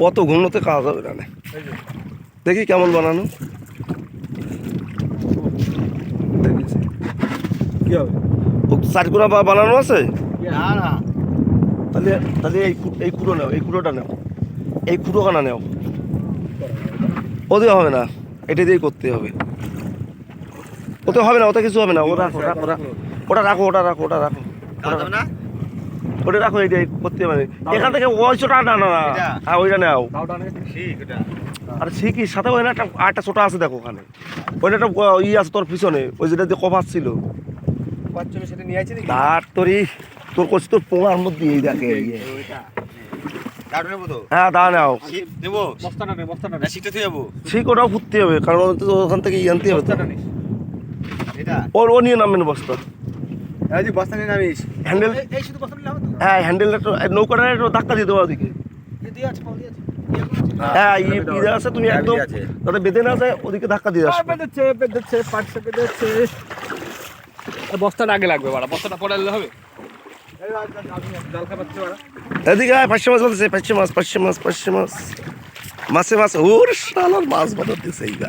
কত ঘুমোতে কাজ হবে না দেখি কেমন বানানো। চারকোনা বানানো আছে? তাহলে তাহলে এই এই কুড়ো নাও এই কুড়োটা নাও। এই কুড়োখানা নাও। ওদের হবে না এটা দিয়েই করতে হবে। ওতে হবে না ওতে কিছু হবে না। ওটা রাখো রাখো রাখো ওটা রাখো ওটা রাখো ওটা রাখো। ওটা রাখো। ওটা রাখো এটা করতে হবে এখান থেকে ওই ছোটা না না। না হ্যাঁ ওইটা নাও। ঠিক এটা। আর ঠিকই সাথে ওই না একটা আটটা ছোটা আছে দেখো ওখানে। ওইটা একটা ই আছে তোর পিছনে ওই যেটা দিয়ে কভার ছিল। বাচ্চা সেটা নিয়ে আইছে নাকি? তার তোরই তোর করছি তোর পোঙার মধ্যে এই দেখে হ্যাঁ দা নাও। নেব? বস্তাটা বস্তাটা নে সিটে যাব ঠিক ওটাও ফুটতে হবে কারণ ওটা ওখান থেকে ই আনতে হবে তো। বস্তাটা নে এটা। ওর ও নিয়ে নামবেন বস্তা। এই যে বস্তা নিয়ে নামিস। হ্যান্ডেল এই শুধু বস্তা নিলে হবে তো? হ্যাঁ হ্যান্ডেলটা একটু নৌকাটা একটু ধাক্কা দিয়ে দেবো ওদিকে। দিয়ে আছে পাউলি আছে। হ্যাঁ ই আছে তুমি একদম যাতে বেঁধে না যায় ওদিকে ধাক্কা দিয়ে আসবে। বেঁধেছে বেঁধেছে পাটছে বেঁধেছে। বস্তাটা আগে লাগবে বাড়া বস্তাটা পরে আনলে হবে? এদিকে আয় পাঁচশো মাছ বলতেছে পাঁচশো মাছ পাঁচশো মাছ পাঁচশো মাছ। মাছে মাছ ওর শালার মাছ বানাতেছে এইবা